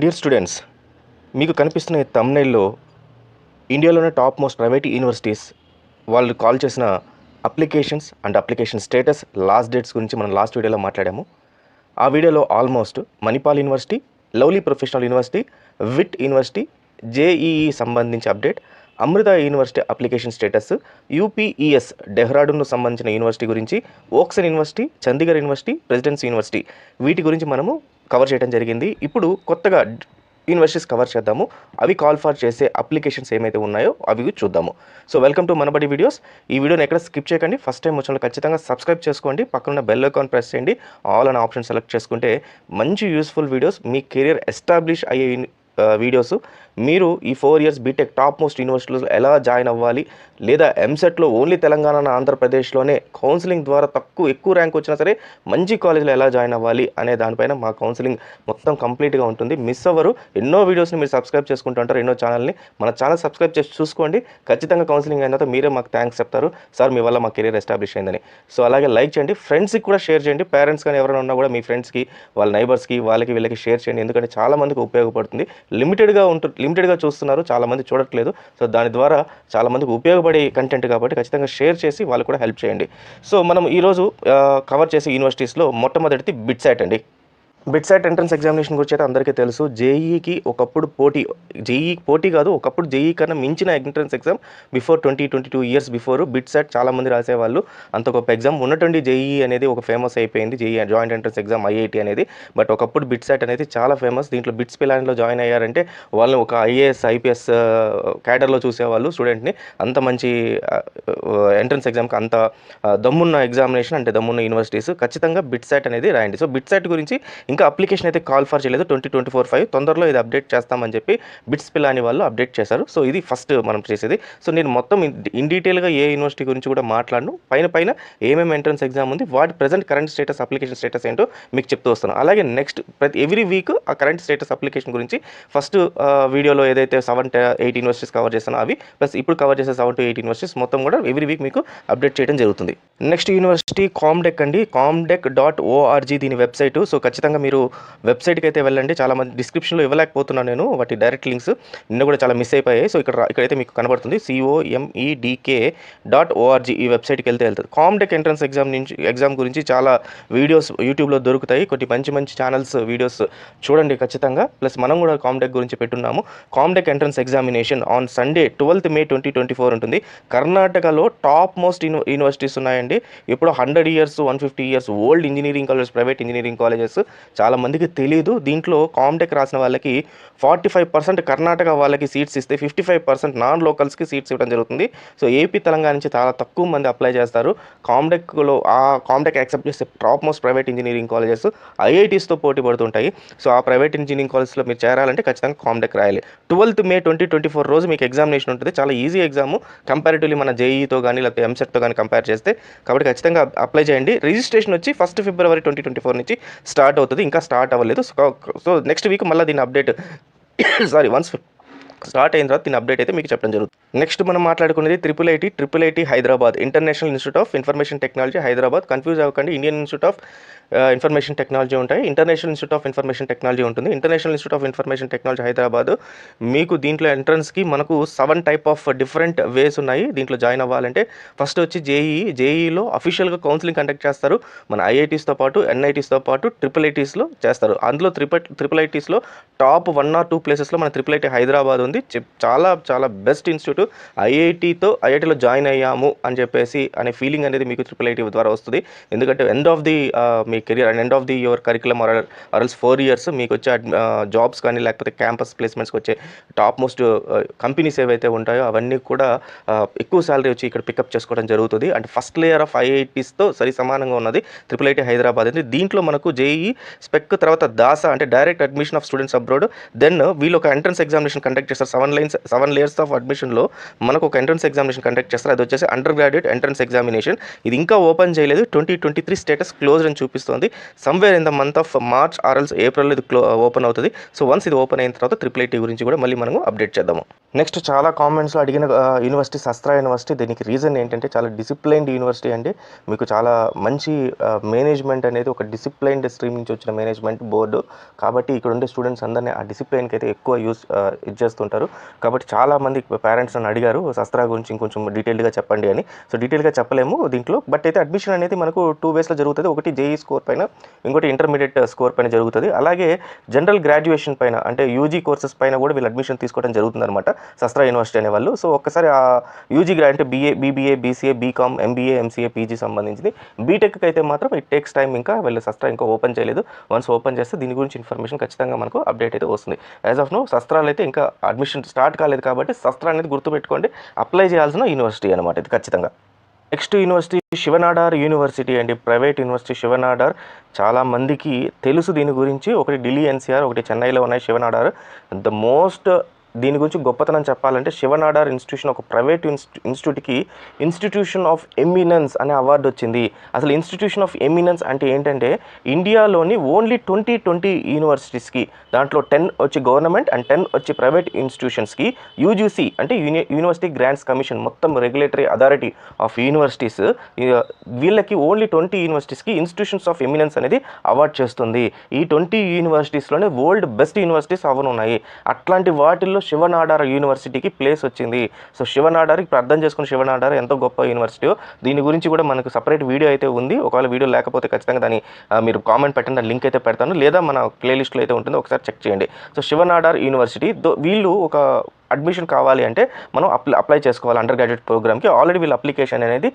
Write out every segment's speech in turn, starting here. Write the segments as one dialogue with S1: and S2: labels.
S1: Dear students మీకు కనిపిస్తున్న ఈ తమ్నైల్లో ఇండియాలోనే టాప్ మోస్ట్ ప్రైవేట్ యూనివర్సిటీస్ వాళ్ళు కాల్ చేసిన applications and application status last dates గురించి మనం లాస్ట్ వీడియోలో మాట్లాడాము. ఆ వీడియోలో almost Manipal university lovely professional university VIT university JEE సంబంధించి update Amrita university application status UPES డెహ్రాడూన్కు సంబంధించిన యూనివర్సిటీ గురించి Woxsen university Chandigarh university presidency university వీటి గురించి మనము కవర్ చేయడం జరిగింది. ఇప్పుడు కొత్తగా యూనివర్సిటీస్ కవర్ చేద్దాము. అవి కాల్ ఫర్ చేసే అప్లికేషన్స్ ఏమైతే ఉన్నాయో అవి చూద్దాము. So welcome to Manabadi videos ఈ వీడియోని ఎక్కడ స్కిప్ చేయకండి. ఫస్ట్ టైం వచ్చిన ఖచ్చితంగా సబ్స్క్రైబ్ చేసుకోండి. పక్కన బెల్ ఐకాన్ ప్రెస్ చేయండి. ఆల్ అనే ఆప్షన్ సెలెక్ట్ చేసుకుంటే మంచి యూస్ఫుల్ వీడియోస్ మీ కెరియర్ ఎస్టాబ్లిష్ అయ్యే uh, వీడియోస్ మీరు ఈ four years BTech top most యూనివర్సిటీలో ఎలా జాయిన్ అవ్వాలి? లేదా ఎంసెట్లో ఓన్లీ తెలంగాణ ఆంధ్రప్రదేశ్లోనే కౌన్సిలింగ్ ద్వారా తక్కువ ఎక్కువ ర్యాంక్ వచ్చినా సరే మంచి కాలేజీలో ఎలా జాయిన్ అవ్వాలి అనే దానిపైన మా కౌన్సిలింగ్ మొత్తం కంప్లీట్గా ఉంటుంది. మిస్ అవ్వరు. ఎన్నో వీడియోస్ని మీరు సబ్స్క్రైబ్ చేసుకుంటూ ఉంటారు. ఎన్నో ఛానల్ని మన ఛానల్ సబ్స్క్రైబ్ చేసి చూసుకోండి. ఖచ్చితంగా కౌన్సిలింగ్ అయిన తర్వాత మీరే మాకు థ్యాంక్స్ చెప్తారు. సార్ మీ వల్ల మా కెరీర్ ఎస్టాబ్లిష్ అయిందని. సో అలాగే లైక్ చేయండి. ఫ్రెండ్స్కి కూడా షేర్ చేయండి. పేరెంట్స్ కానీ ఎవరైనా ఉన్నా కూడా మీ ఫ్రెండ్స్కి వాళ్ళ నైబర్స్కి వాళ్ళకి వీళ్ళకి షేర్ చేయండి. ఎందుకంటే చాలా మందికి ఉపయోగపడుతుంది. లిమిటెడ్గా ఉంటుంది లిమిటెడ్గా చూస్తున్నారు. చాలామంది చూడట్లేదు. సో దాని ద్వారా చాలామందికి ఉపయోగపడే కంటెంట్ కాబట్టి ఖచ్చితంగా షేర్ చేసి వాళ్ళు కూడా హెల్ప్ చేయండి. సో మనం ఈరోజు కవర్ చేసే యూనివర్సిటీస్లో మొట్టమొదటిది బిట్సైట్ అండి. బిట్సైట్ ఎంట్రన్స్ ఎగ్జామినేషన్ గురించి అయితే అందరికీ తెలుసు. జేఈకి ఒకప్పుడు పోటీ జేఈ పోటీ కాదు ఒకప్పుడు జేఈ కన్నా మించిన entrance exam before twenty twenty two years before BITSAT చాలామంది రాసేవాళ్ళు. అంత గొప్ప ఎగ్జామ్. ఉన్నటువంటి జేఈ అనేది ఒక ఫేమస్ అయిపోయింది JEE joint entrance exam IIT అనేది. బట్ ఒకప్పుడు బిట్సెట్ అనేది చాలా ఫేమస్. దీంట్లో బిట్స్ పిలాన్లో జాయిన్ అయ్యారంటే వాళ్ళని ఒక ఐఏఎస్ ఐపీఎస్ క్యాడర్లో చూసేవాళ్ళు స్టూడెంట్ని. అంత మంచి ఎంట్రన్స్ ఎగ్జామ్కి అంత దమ్మున్న ఎగ్జామినేషన్ అంటే దమ్మున్న యూనివర్సిటీస్ ఖచ్చితంగా బిట్సెట్ అనేది రాయండి. సో బిట్సెట్ గురించి ఇంకా అప్లికేషన్ అయితే కాల్ ఫర్ చేయలేదు. Twenty twenty four five. తొందరలో ఇది అప్డేట్ చేస్తామని చెప్పి బిట్స్ పిల్లాని వాళ్ళు అప్డేట్ చేశారు. సో ఇది ఫస్ట్ మనం చేసేది. సో నేను మొత్తం ఇన్ డీటెయిల్గా ఏ యూనివర్సిటీ గురించి కూడా మాట్లాడను. పైన పైన ఏమేమి ఎంట్రన్స్ ఎగ్జామ్ ఉంది వాటి present current status application status ఏంటో మీకు చెప్తూ వస్తాను. అలాగే నెక్స్ట్ ప్రతి ఎవ్రీ వీక్ ఆ కరెంట్ స్టేటస్ అప్లికేషన్ గురించి ఫస్ట్ వీడియోలో ఏదైతే సెవెన్ ఎయిట్ యూనివర్సిటీస్ కవర్ చేస్తానో అవి ప్లస్ ఇప్పుడు కవర్ చేసే సెవెన్ టు ఎయిట్ యూనివర్సిటీస్ మొత్తం కూడా ఎవ్రీ వీక్ మీకు అప్డేట్ చేయడం జరుగుతుంది. నెక్స్ట్ యూనివర్సిటీ కామ్డెక్ అండి. కామ్డెక్ డాట్ ఓఆర్జీ దీని వెబ్సైట్. సో ఖచ్చితంగా మీరు వెబ్సైట్కి అయితే వెళ్ళండి. చాలా మంది డిస్క్రిప్షన్లో ఇవ్వలేకపోతున్నాను నేను వాటి డైరెక్ట్ లింక్స్ నిన్న కూడా చాలా మిస్ అయిపోయాయి. సో ఇక్కడ ఇక్కడైతే మీకు కనబడుతుంది. సిఓఎంఈడికే డాట్ ఓఆర్జీ ఈ వెబ్సైట్కి వెళ్తే వెళ్తుంది. కామ్డెక్ ఎంట్రన్స్ ఎగ్జామ్ నుంచి ఎగ్జామ్ గురించి చాలా వీడియోస్ యూట్యూబ్లో దొరుకుతాయి. కొన్ని మంచి మంచి ఛానల్స్ వీడియోస్ చూడండి ఖచ్చితంగా. ప్లస్ మనం కూడా కామ్డెక్ గురించి పెట్టున్నాము. COMEDK entrance examination on Sunday twelfth May twenty twenty four ఉంటుంది. కర్ణాటకలో టాప్ మోస్ట్ యూనివర్సిటీస్ ఉన్నాయండి. ఇప్పుడు hundred years one fifty years old engineering colleges private engineering colleges చాలా మందికి తెలియదు. దీంట్లో కామ్టెక్ రాసిన వాళ్ళకి ఫార్టీ ఫైవ్ పర్సెంట్ కర్ణాటక వాళ్ళకి సీట్స్ ఇస్తే ఫిఫ్టీ ఫైవ్ పర్సెంట్ నాన్ లోకల్స్కి సీట్స్ ఇవ్వడం జరుగుతుంది. సో ఏపీ తెలంగాణ నుంచి చాలా తక్కువ మంది అప్లై చేస్తారు. కామ్టెక్లో ఆ కామ్టెక్ యాక్సెప్ట్ చేసే top most private engineering colleges ఐఐటీస్తో పోటీ పడుతుంటాయి. సో ఆ ప్రైవేట్ ఇంజనీరింగ్ కాలేజ్లో మీరు చేరాలంటే ఖచ్చితంగా కామ్టెక్ రాయాలి. Twelfth May twenty twenty four రోజు మీకు ఎగ్జామినేషన్ ఉంటుంది. చాలా ఈజీ ఎగ్జామ్. కంపారిటివ్లీ మన జేఈతో కానీ లేకపోతే ఎంసెట్తో కానీ కంపేర్ చేస్తే కాబట్టి ఖచ్చితంగా అప్లై చేయండి. రిజిస్ట్రేషన్ వచ్చి first February twenty twenty four నుంచి స్టార్ట్ అవుతుంది. ఇంకా స్టార్ట్ అవ్వలేదు. సో సో నెక్స్ట్ వీక్ మళ్ళీ దీని అప్డేట్ సారీ వన్స్ స్టార్ట్ అయిన తర్వాత దీని అప్డేట్ అయితే మీకు చెప్పడం జరుగుతుంది. నెక్స్ట్ మనం మాట్లాడుకునేది triple IT triple IT Hyderabad. International institute of information technology Hyderabad. Confuse అవ్వకండి. Indian institute of information technology ఉంటాయి. International institute of information technology ఉంటుంది. International institute of information technology Hyderabad. మీకు దీంట్లో ఎంట్రన్స్కి మనకు seven type of different ways ఉన్నాయి. దీంట్లో join అవ్వాలంటే ఫస్ట్ వచ్చి జేఈ జేఈలో అఫీషియల్గా కౌన్సిలింగ్ కండక్ట్ చేస్తారు. మన ఐఐటీస్తో పాటు ఎన్ఐటీస్తో పాటు ట్రిపుల్ ఐటీస్లో చేస్తారు. అందులో ట్రిపుల్ ట్రిపుల్ ఐటీస్లో టాప్ వన్ ఆర్ టూ ప్లేసెస్లో మన ట్రిపుల్ ఐటీ హైదరాబాద్ ఉంది చెప్- చాలా చాలా బెస్ట్ ఇన్స్టిట్యూట్ ఐఐటీతో ఐఐటీలో జాయిన్ అయ్యాము అని చెప్పేసి అనే ఫీలింగ్ అనేది మీకు ట్రిపుల్ ఐటీ ద్వారా వస్తుంది. ఎందుకంటే end of the me career and end of the your curriculum or or else four years మీకు వచ్చే జాబ్స్ కానీ లేకపోతే క్యాంపస్ ప్లేస్మెంట్స్కి వచ్చే టాప్ మోస్ట్ కంపెనీస్ ఏవైతే ఉంటాయో అవన్నీ కూడా ఎక్కువ శాలరీ వచ్చి ఇక్కడ పికప్ చేసుకోవడం జరుగుతుంది. అండ్ ఫస్ట్ లేయర్ ఆఫ్ ఐఐటీస్తో సరి సమానంగా ఉన్నది ట్రిపుల్ ఐటీ హైదరాబాద్ అనేది దీంట్లో మనకు జేఈ స్పెక్ తర్వాత దాసా అంటే direct admission of students abroad then వీళ్ళు ఒక ఎంట్రన్స్ ఎగ్జామినేషన్ కండక్ట్ చేస్తారు seven lines seven layers of అడ్మిషన్లో మనకు ఒక ఎంట్రన్స్ ఎగ్జామినేషన్ కండక్ట్ చేస్తారు. అది వచ్చేసి అండర్ గ్రాడ్యుయేట్ ఎంట్రన్స్ ఎగ్జామినేషన్ ఇది ఇంకా ఓపెన్ చేయలేదు. Twenty twenty three status close అని చూపిస్తుంది. Somewhere in the month of March or else April ఇది క్లో ఓపెన్ అవుతుంది. సో వన్స్ ఇది ఓపెన్ అయిన తర్వాత ట్రిపుల్ ఐటీ గురించి కూడా మళ్ళీ మనము అప్డేట్ చేద్దాము. నెక్స్ట్ చాలా కామెంట్స్లో అడిగిన యూనివర్సిటీ సస్త్రా యూనివర్సిటీ దీనికి రీజన్ ఏంటంటే చాలా డిసిప్లైన్డ్ యూనివర్సిటీ అండి. మీకు చాలా మంచి మేనేజ్మెంట్ అనేది ఒక డిసిప్లైన్డ్ స్ట్రీమ్ నుంచి వచ్చిన మేనేజ్మెంట్ బోర్డు కాబట్టి ఇక్కడ ఉండే స్టూడెంట్స్ అందరినీ ఆ డిసిప్లైన్కి అయితే ఎక్కువ యూస్ ఇది చేస్తుంటారు. కాబట్టి చాలా మంది పేరెంట్స్ నన్ను అడిగారు శస్త్రా గురించి ఇంకొంచెం డీటెయిల్గా చెప్పండి అని. సో డీటెయిల్గా చెప్పలేము దీంట్లో. బట్ అయితే అడ్మిషన్ అనేది మనకు టూ వేస్లో జరుగుతుంది. ఒకటి జేఈ స్కోర్ పైన ఇంకోటి ఇంటర్మీడియట్ స్కోర్ uh, పైన జరుగుతుంది. అలాగే జనరల్ గ్రాడ్యుయేషన్ పైన అంటే యూజీ కోర్సెస్ పైన కూడా వీళ్ళు అడ్మిషన్ తీసుకోవడం జరుగుతుంది అనమాట శస్త్ర యూనివర్సిటీ అనే వాళ్ళు. సో ఒక్కసారి ఆ యూజీ గ్రా అంటే BA BBA BCA BCom MBA MCA PG సంబంధించింది. బీటెక్కి అయితే మాత్రం ఇట్ టేక్స్ టైం ఇంకా వీళ్ళు శస్త్ర ఇంకా ఓపెన్ చేయలేదు. వన్స్ ఓపెన్ చేస్తే దీని గురించి ఇన్ఫర్మేషన్ ఖచ్చితంగా మనకు అప్డేట్ అయితే వస్తుంది. యాజ్ ఆఫ్ నో శస్త్రాలు అయితే ఇంకా అడ్మిషన్ స్టార్ట్ కాలేదు కాబట్టి శస్త్ర అనేది గుర్తుపెట్టుకోండి. అప్లై చేయాల్సిన యూనివర్సిటీ అనమాట ఇది ఖచ్చితంగా. నెక్స్ట్ యూనివర్సిటీ శివనాడార్ యూనివర్సిటీ అండి. Private university Shiv Nadar. చాలా మందికి తెలుసు దీని గురించి. ఒకటి ఢిల్లీ ఎన్సీఆర్ ఒకటి చెన్నైలో ఉన్నాయి శివనాడార్. ద మోస్ట్ దీని గురించి గొప్పతనం చెప్పాలంటే శివనాడార్ ఇన్స్టిట్యూషన్ ఒక ప్రైవేట్ ఇన్స్టి ఇన్స్టిట్యూట్కి ఇన్స్టిట్యూషన్ ఆఫ్ ఎమినెన్స్ అనే అవార్డు వచ్చింది. అసలు ఇన్స్టిట్యూషన్ ఆఫ్ ఎమినెన్స్ అంటే ఏంటంటే ఇండియాలోని ఓన్లీ ట్వంటీ ట్వంటీ యూనివర్సిటీస్కి దాంట్లో టెన్ వచ్చి గవర్నమెంట్ అండ్ టెన్ వచ్చి ప్రైవేట్ ఇన్స్టిట్యూషన్స్కి యూజీసీ అంటే యూని యూనివర్సిటీ గ్రాంట్స్ కమిషన్ మొత్తం రెగ్యులేటరీ అథారిటీ ఆఫ్ యూనివర్సిటీస్ వీళ్ళకి ఓన్లీ ట్వంటీ యూనివర్సిటీస్కి ఇన్స్టిట్యూషన్స్ ఆఫ్ ఎమినెన్స్ అనేది అవార్డ్ చేస్తుంది. ఈ ట్వంటీ యూనివర్సిటీస్లోనే వరల్డ్ బెస్ట్ యూనివర్సిటీస్ అవనున్నాయి. అట్లాంటి వాటిల్లో శివనాడార్ యూనివర్సిటీకి ప్లేస్ వచ్చింది. సో శివనాడార్ ఇప్పుడు అర్థం చేసుకుని శివనాడార్ ఎంతో గొప్ప యూనివర్సిటీ. దీని గురించి కూడా మనకు సపరేట్ వీడియో అయితే ఉంది. ఒకవేళ వీడియో లేకపోతే ఖచ్చితంగా దాన్ని మీరు కామెంట్ పెట్టండి. దాని లింక్ అయితే పెడతాను. లేదా మన ప్లేలిస్ట్లో అయితే ఉంటుంది. ఒకసారి చెక్ చేయండి. సో శివనాడార్ యూనివర్సిటీ వీళ్ళు ఒక అడ్మిషన్ కావాలి అంటే మనం అప్లై అప్లై చేసుకోవాలి అండర్ గ్రాడ్యుయేట్ ప్రోగ్రామ్కి ఆల్రెడీ వీళ్ళు అప్లికేషన్ అనేది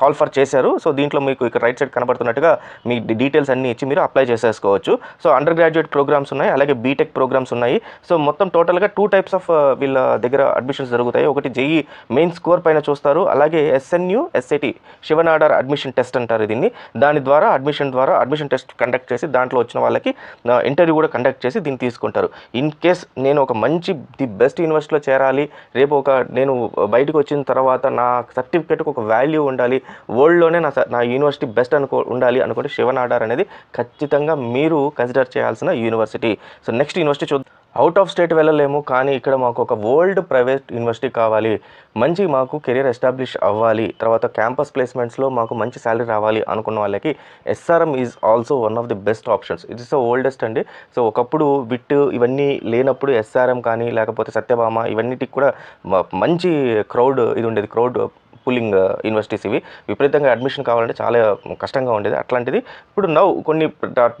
S1: కాల్ ఫర్ చేశారు. సో దీంట్లో మీకు ఇక్కడ రైట్ సైడ్ కనబడుతున్నట్టుగా మీ డీటెయిల్స్ అన్ని ఇచ్చి మీరు అప్లై చేసేసుకోవచ్చు. సో అండర్ గ్రాడ్యుయేట్ ప్రోగ్రామ్స్ ఉన్నాయి అలాగే బీటెక్ ప్రోగ్రామ్స్ ఉన్నాయి. సో మొత్తం టోటల్గా టూ టైప్స్ ఆఫ్ వీళ్ళ దగ్గర అడ్మిషన్స్ జరుగుతాయి. ఒకటి జేఈ మెయిన్ స్కోర్ పైన చూస్తారు. అలాగే SNU SIT Shiv Nadar admission test అంటారు దీన్ని. దాని ద్వారా అడ్మిషన్ ద్వారా అడ్మిషన్ టెస్ట్ కండక్ట్ చేసి దాంట్లో వచ్చిన వాళ్ళకి ఇంటర్వ్యూ కూడా కండక్ట్ చేసి దీన్ని తీసుకుంటారు. ఇన్ కేస్ నేను ఒక మంచి ది బెస్ట్ యూనివర్సిటీలో చేరాలి. రేపు ఒక నేను బయటకు వచ్చిన తర్వాత నా సర్టిఫికేట్కి ఒక వాల్యూ ఉండాలి. వరల్డ్లోనే నా స- నా యూనివర్సిటీ బెస్ట్ అనుకో ఉండాలి అనుకుంటే శివనాడార్ అనేది ఖచ్చితంగా మీరు కన్సిడర్ చేయాల్సిన యూనివర్సిటీ. సో నెక్స్ట్ యూనివర్సిటీ చూద్దాం. అవుట్ ఆఫ్ స్టేట్ వెళ్ళలేము కానీ ఇక్కడ మాకు ఒక వరల్డ్ ప్రైవేట్ యూనివర్సిటీ కావాలి. మంచి మాకు కెరీర్ ఎస్టాబ్లిష్ అవ్వాలి. తర్వాత క్యాంపస్ ప్లేస్మెంట్స్లో మాకు మంచి శాలరీ రావాలి అనుకున్న వాళ్ళకి SRM is also one of the best options it is the oldest అండి. సో ఒకప్పుడు విట్ ఇవన్నీ లేనప్పుడు ఎస్ఆర్ఎం కానీ లేకపోతే సత్యభామ ఇవన్నిటికి కూడా మంచి క్రౌడ్ ఇది ఉండేది. క్రౌడ్ పుల్లింగ్ యూనివర్సిటీస్ ఇవి. విపరీతంగా అడ్మిషన్ కావాలంటే చాలా కష్టంగా ఉండేది అట్లాంటిది. ఇప్పుడు నవ్వు కొన్ని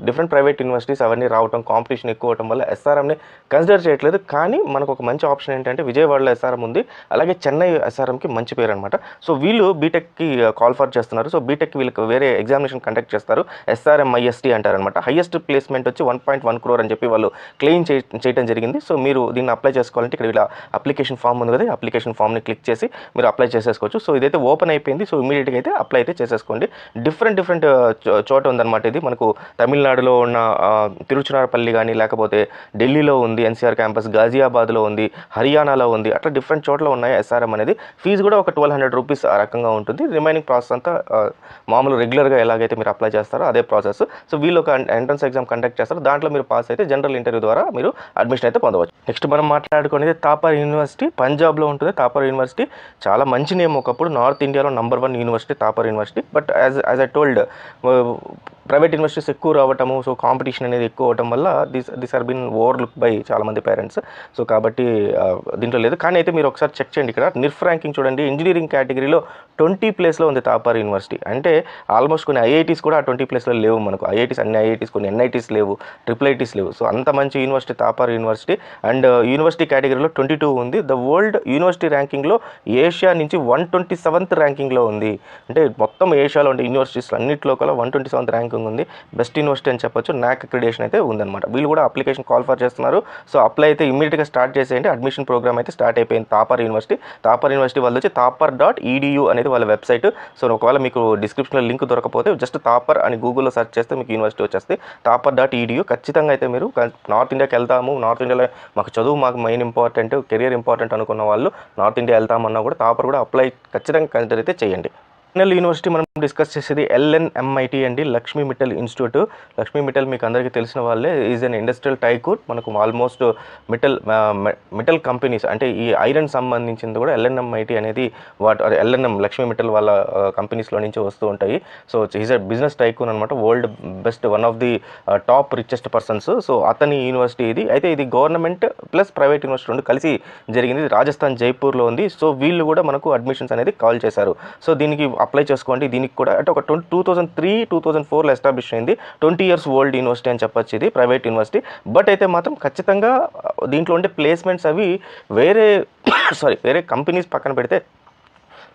S1: డిఫరెంట్ ప్రైవేట్ యూనివర్సిటీస్ అవన్నీ రావటం కాంపిటీషన్ ఎక్కువ అవటం వల్ల ఎస్ఆర్ఎంని కన్సిడర్ చేయట్లేదు. కానీ మనకు ఒక మంచి ఆప్షన్ ఏంటంటే విజయవాడలో ఎస్ఆర్ఎం ఉంది. అలాగే చెన్నై ఎస్ఆర్ఎంకి మంచి పేరు అనమాట సో వీళ్ళు బీటెక్కి కాల్ ఫర్ చేస్తున్నారు. సో బీటెక్ వీళ్ళకి వేరే ఎగ్జామినేషన్ కండక్ట్ చేస్తారు. ఎస్ఆర్ఎం ఐఎస్టీ అంటారనమాట హైయెస్ట్ ప్లేస్మెంట్ వచ్చి వన్ పాయింట్ వన్ క్రోర్ అని చెప్పి వాళ్ళు క్లెయిమ్ చేయడం జరిగింది. సో మీరు దీన్ని అప్లై చేసుకోవాలంటే ఇక్కడ వీళ్ళ అప్లికేషన్ ఫామ్ ఉంది కదా అప్లికేషన్ ఫామ్ని క్లిక్ చేసి మీరు అప్లై చేసేసుకోవచ్చు. సో ఇదైతే ఓపెన్ అయిపోయింది. సో ఇమీడియట్గా అయితే అప్లై అయితే చేసేసుకోండి. డిఫరెంట్ డిఫరెంట్ uh, చోట ఉందన్నమాట ఇది. మనకు తమిళనాడులో ఉన్న uh, తిరుచునారపల్లి కానీ లేకపోతే ఢిల్లీలో ఉంది ఎన్సీఆర్ క్యాంపస్ గాజియాబాద్లో ఉంది హర్యానాలో ఉంది. అట్లా డిఫరెంట్ చోట్ల ఉన్నాయి ఎస్ఆర్ఎం అనేది. ఫీజు కూడా ఒక ట్వెల్వ్ హండ్రెడ్ రూపీస్ ఆ రకంగా ఉంటుంది. రిమైనింగ్ ప్రాసెస్ అంతా మామూలు రెగ్యులర్గా ఎలాగైతే మీరు అప్లై చేస్తారో అదే ప్రాసెస్ సో వీళ్ళు ఒక ఎంట్రన్స్ ఎగ్జామ్ కండక్ట్ చేస్తారు. దాంట్లో మీరు పాస్ అయితే జనరల్ ఇంటర్వ్యూ ద్వారా మీరు అడ్మిషన్ అయితే పొందవచ్చు. నెక్స్ట్ మనం మాట్లాడుకునేది తాపర్ యూనివర్సిటీ పంజాబ్లో ఉంటుంది తాపర్ యూనివర్సిటీ చాలా మంచి నేమ్ ఒకప్పుడు నార్త్ ఇండియాలో number one university Thapar university but as as I told private universities ఎక్కువ రావటము సో కాంపిటీషన్ అనేది ఎక్కువ అవటం వల్ల this this are been overlook by చాలామంది పేరెంట్స్. సో కాబట్టి దీంట్లో లేదు. కానీ అయితే మీరు ఒకసారి చెక్ చేయండి ఇక్కడ. నిర్ఫ్ ర్యాంకింగ్ చూడండి. ఇంజనీరింగ్ కేటగిరీలో ట్వంటీ ప్లేస్లో ఉంది తాపర్ యూనివర్సిటీ. అంటే ఆల్మోస్ట్ కొన్ని ఐఐటీస్ కూడా ఆ ట్వంటీ ప్లేస్లో లేవు మనకు. ఐఐటీస్ అన్ని ఐఐటీస్ కొన్ని ఎన్ఐటీస్ లేవు ట్రిపుల్ ఐటీస్ లేవు. సో అంత మంచి university Thapar university. And university కేటగిరీలో ట్వంటీ టూ ఉంది. ద వరల్డ్ యూనివర్సిటీ ర్యాంకింగ్లో ఏషియా నుంచి వన్ ట్వంటీ సెవెంత్ ర్యాంకింగ్లో ఉంది. అంటే మొత్తం ఏషియాలో ఉండే యూనివర్సిటీస్ అన్నింటిలో కల one twenty seventh rank ranking ఉంది బెస్ట్ యూనివర్సిటీ అని చెప్పొచ్చు. నాక్ అక్రిడేషన్ అయితే ఉందన్నమాట. వీళ్ళు కూడా అప్లికేషన్ కాల్ ఫర్ చేస్తున్నారు. సో అప్లై అయితే ఇమీడియట్గా స్టార్ట్ చేసేయండి. అడ్మిషన్ ప్రోగ్రామ్ అయితే స్టార్ట్ అయిపోయింది తాపర్ యూనివర్సిటీ. తాపర్ యూనివర్సిటీ వాళ్ళు వచ్చి తాపర్ డాట్ ఈడియూ అనేది వాళ్ళ వెబ్సైట్. సో ఒకవేళ మీకు డిస్క్రిప్షన్లో లింక్ దొరకపోతే జస్ట్ తాపర్ అని గూగుల్లో సెర్చ్ చేస్తే మీకు యూనివర్సిటీ వచ్చేస్తే తాపర్ డాట్ ఈడియూ ఖచ్చితంగా అయితే మీరు నార్త్ ఇండియాకి వెళ్తాము. నార్త్ ఇండియాలో మాకు చదువు మాకు మెయిన్ ఇంపార్టెంట్ కెరియర్ ఇంపార్టెంట్ అనుకున్న వాళ్ళు నార్త్ ఇండియా వెళ్తామన్నా కూడా తాపర్ కూడా అప్లై ఖచ్చితంగా కన్సిడర్ అయితే చేయండి. నెల్ యూనివర్సిటీ మనం డిస్కస్ చేసేది ఎల్ఎన్ఎంఐటి అండి లక్ష్మీ మిట్టల్ ఇన్స్టిట్యూట్. లక్ష్మీ మిట్టల్ మీకు అందరికీ తెలిసిన వాళ్ళే. ఈజ్ అన్ ఇండస్ట్రియల్ టైకూర్ మనకు ఆల్మోస్ట్ మిట్టల్ మిట్టల్ కంపెనీస్ అంటే ఈ ఐరన్ సంబంధించింది కూడా ఎల్ఎన్ఎంఐటి అనేది వాట్ ఎల్ఎన్ఎం లక్ష్మీ మిట్టల్ వాళ్ళ uh, కంపెనీస్లో నుంచి వస్తూ ఉంటాయి. So is a business tycoon అనమాట world best one of the top richest persons so అతని యూనివర్సిటీ ఇది. అయితే ఇది గవర్నమెంట్ ప్లస్ ప్రైవేట్ యూనివర్సిటీ రెండు కలిసి జరిగింది. రాజస్థాన్ జైపూర్లో ఉంది. సో వీళ్ళు కూడా మనకు అడ్మిషన్స్ అనేది కాల్ చేశారు. సో దీనికి అప్లై చేసుకోండి. దీనికి కూడా అంటే ఒక twenty two thousand three two thousand ఫోర్లో ఎస్టాబ్లిష్ అయింది. ట్వంటీ ఇయర్స్ ఓల్డ్ యూనివర్సిటీ అని చెప్పొచ్చు ఇది ప్రైవేట్ యూనివర్సిటీ. బట్ అయితే మాత్రం ఖచ్చితంగా దీంట్లో ఉండే ప్లేస్మెంట్స్ అవి వేరే సారీ వేరే కంపెనీస్ పక్కన పెడితే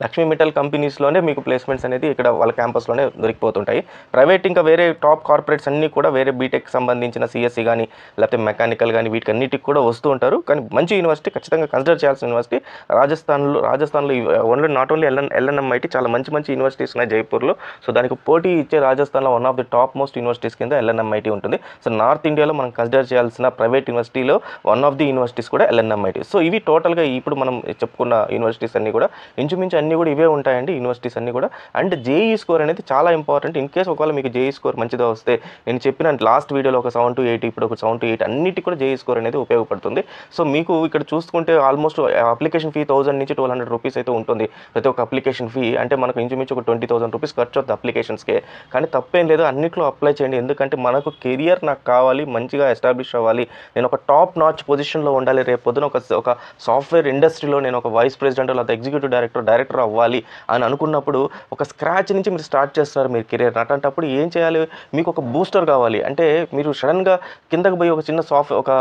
S1: లక్ష్మీ మెటల్ కంపెనీస్లోనే మీకు ప్లేస్మెంట్స్ అనేది ఇక్కడ వాళ్ళ క్యాంపస్లోనే దొరికిపోతుంటాయి. ప్రైవేట్ ఇంకా వేరే టాప్ కార్పొరేట్స్ అన్నీ కూడా వేరే బీటెక్ సంబంధించిన సిఎస్సి కానీ లేకపోతే మెకానికల్ కానీ వీటికి అన్నిటికి కూడా వస్తూ ఉంటారు. కానీ మంచి యూనివర్సిటీ ఖచ్చితంగా కన్సిడర్ చేయాల్సిన యూనివర్సిటీ రాజస్థాన్లో రాజస్థాన్లో only not only LN LNMIT చాలా మంచి మంచి యూనివర్సిటీస్ ఉన్నాయి జైపూర్లో. సో దానికి పోటీ ఇచ్చే రాజస్థాన్లో one of the top most universities కింద ఎల్ఎన్ఎంఐటి ఉంటుంది. సో నార్త్ ఇండియాలో మనం కన్సిడర్ చేయాల్సిన ప్రైవేట్ యూనివర్సిటీలో వన్ ఆఫ్ ది యూనివర్సిటీస్ కూడా ఎల్ఎన్ఎంఐటి సో ఇవి టోటల్గా ఇప్పుడు మనం చెప్పుకున్న యూనివర్సిటీస్ అన్నీ కూడా ఇంచుమించు అన్ని కూడా ఇవే ఉంటాయండి యూనివర్సిటీస్ అన్నీ కూడా. అండ్ జేఈ స్కోర్ అనేది చాలా ఇంపార్టెంట్ ఇన్ కేస్ ఒకవేళ మీకు జేఈ స్కోర్ మంచిగా వస్తే నేను చెప్పిన లాస్ట్ వీడియోలో ఒక సెవెన్ టు ఎయిట్ ఇప్పుడు ఒక సెవెన్ టు ఎయిట్ అన్నిటికి కూడా జేఈ స్కోర్ అనేది ఉపయోగపడుతుంది. సో మీకు ఇక్కడ చూసుకుంటే ఆల్మోస్ట్ అప్లికేషన్ ఫీ థౌసండ్ నుంచి ట్వెల్వ్ హండ్రెడ్ రూపీస్ అయితే ఉంటుంది. ప్రతి ఒక్క అప్లికేషన్ ఫీ అంటే మనకు ఇంచుమించు ఒక ట్వంటీ థౌసండ్ రూపీస్ ఖర్చు అవుతుంది అప్లికేషన్స్కే కానీ తప్పేం లేదు అన్నిట్లో అప్లై చేయండి. ఎందుకంటే మనకు కెరియర్ నాకు కావాలి మంచిగా ఎస్టాబ్లిష్ అవ్వాలి. నేను ఒక టాప్ నాచ్ పొజిషన్లో ఉండాలి. రేపు పొద్దున ఒక ఒక సాఫ్ట్వేర్ ఇండస్ట్రీలో నేను ఒక వైస్ ప్రెసిడెంట్ లేదా ఎగ్జిక్యూటివ్ డైరెక్టర్ డైరెక్టర్ అవ్వాలి అని అనుకున్నప్పుడు ఒక స్క్రాచ్ నుంచి మీరు స్టార్ట్ చేస్తున్నారు మీరు కెరీర్ అట్లాంటప్పుడు ఏం చేయాలి? మీకు ఒక బూస్టర్ కావాలి. అంటే మీరు సడన్గా కిందకు పోయి ఒక చిన్న సాఫ్ట్ ఒక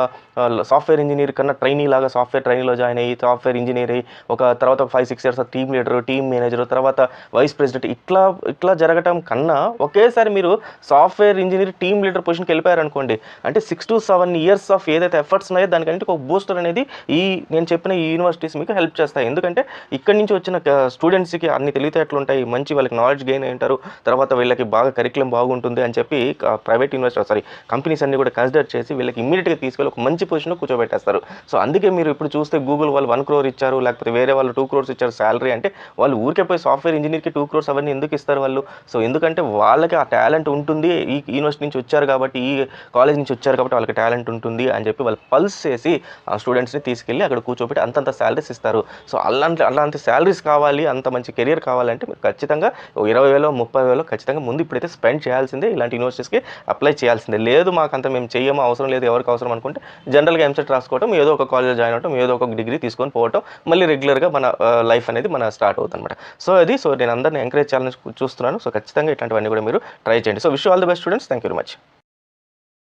S1: సాఫ్ట్వేర్ ఇంజనీర్ కన్నా ట్రైనీ లాగా సాఫ్ట్వేర్ ట్రైనీలో జాయిన్ అయ్యి సాఫ్ట్వేర్ ఇంజనీర్ అయ్యి ఒక తర్వాత five six years team leader team manager తర్వాత వైస్ ప్రెసిడెంట్ ఇట్లా ఇట్లా జరగటం కన్నా ఒకేసారి మీరు సాఫ్ట్వేర్ ఇంజనీర్ టీమ్ లీడర్ పొజిషన్కి వెళ్ళిపోయారు అనుకోండి అంటే six to seven years of ఏదైతే ఎఫర్ట్స్ ఉన్నాయో దానికంటే ఒక బూస్టర్ అనేది ఈ నేను చెప్పిన ఈ యూనివర్సిటీస్ మీకు హెల్ప్ చేస్తాయి. ఎందుకంటే ఇక్కడి నుంచి వచ్చిన స్టూడెంట్స్కి అన్ని తెలివితేటలు ఉంటాయి మంచి వాళ్ళకి నాలెడ్జ్ గెయిన్ అయి ఉంటారు తర్వాత వీళ్ళకి బాగా కరికులం బాగుంటుంది అని చెప్పి ప్రైవేట్ యూనివర్సిటీ సారీ కంపెనీస్ అన్ని కూడా కన్సిడర్ చేసి వీళ్ళకి ఇమీడియట్గా తీసుకెళ్ళి ఒక మంచి పొజిషన్లో కూర్చోబెట్టేస్తారు. సో అందుకే మీరు ఇప్పుడు చూస్తే గూగుల్ వాళ్ళు వన్ క్రోర్ ఇచ్చారు లేకపోతే వేరే వాళ్ళు టూ క్రోర్స్ ఇచ్చారు శాలరీ అంటే వాళ్ళు ఊరికే పోయి సాఫ్ట్వేర్ ఇంజనీర్కి టూ క్రోర్స్ అవన్నీ ఎందుకు ఇస్తారు వాళ్ళు? సో ఎందుకంటే వాళ్ళకి ఆ టాలెంట్ ఉంటుంది ఈ యూనివర్సిటీ నుంచి వచ్చారు కాబట్టి ఈ కాలేజ్ నుంచి వచ్చారు కాబట్టి వాళ్ళకి టాలెంట్ ఉంటుంది అని చెప్పి వాళ్ళు పల్స్ చేసి ఆ స్టూడెంట్స్ని తీసుకెళ్ళి అక్కడ కూర్చోబెట్టి అంతంత శాలరీస్ ఇస్తారు. సో అలాంటి అలాంటి శాలరీస్ కావాలి అంత మంచి కెరియర్ కావాలంటే మీరు ఖచ్చితంగా ఇరవై వేలో ముప్పై వేలో ఖచ్చితంగా ముందు ఇప్పుడైతే స్పెండ్ చేయాల్సిందే. ఇలాంటి యూనివర్సిటీస్కి అప్లై చేయాల్సిందే. లేదు మాకు అంత మేము చేయము అవసరం లేదు ఎవరికి అవసరం అనుకుంటే జనరల్గా ఎంసెట్ రాసుకోవటం ఏదో ఒక కాలేజ్ జాయిన్ అవటం ఏదో ఒక డిగ్రీ తీసుకొని పోవటం మళ్ళీ రెగ్యులర్గా మన లైఫ్ అనేది మన స్టార్ట్ అవుతుంది అనమాట సో అది సో నేను అందరిని ఎంకరేజ్ చేయాలని చూస్తున్నాను. సో ఖచ్చితంగా ఇట్లాంటివన్నీ కూడా మీరు ట్రై చేయండి. So wish all the best students thank you very much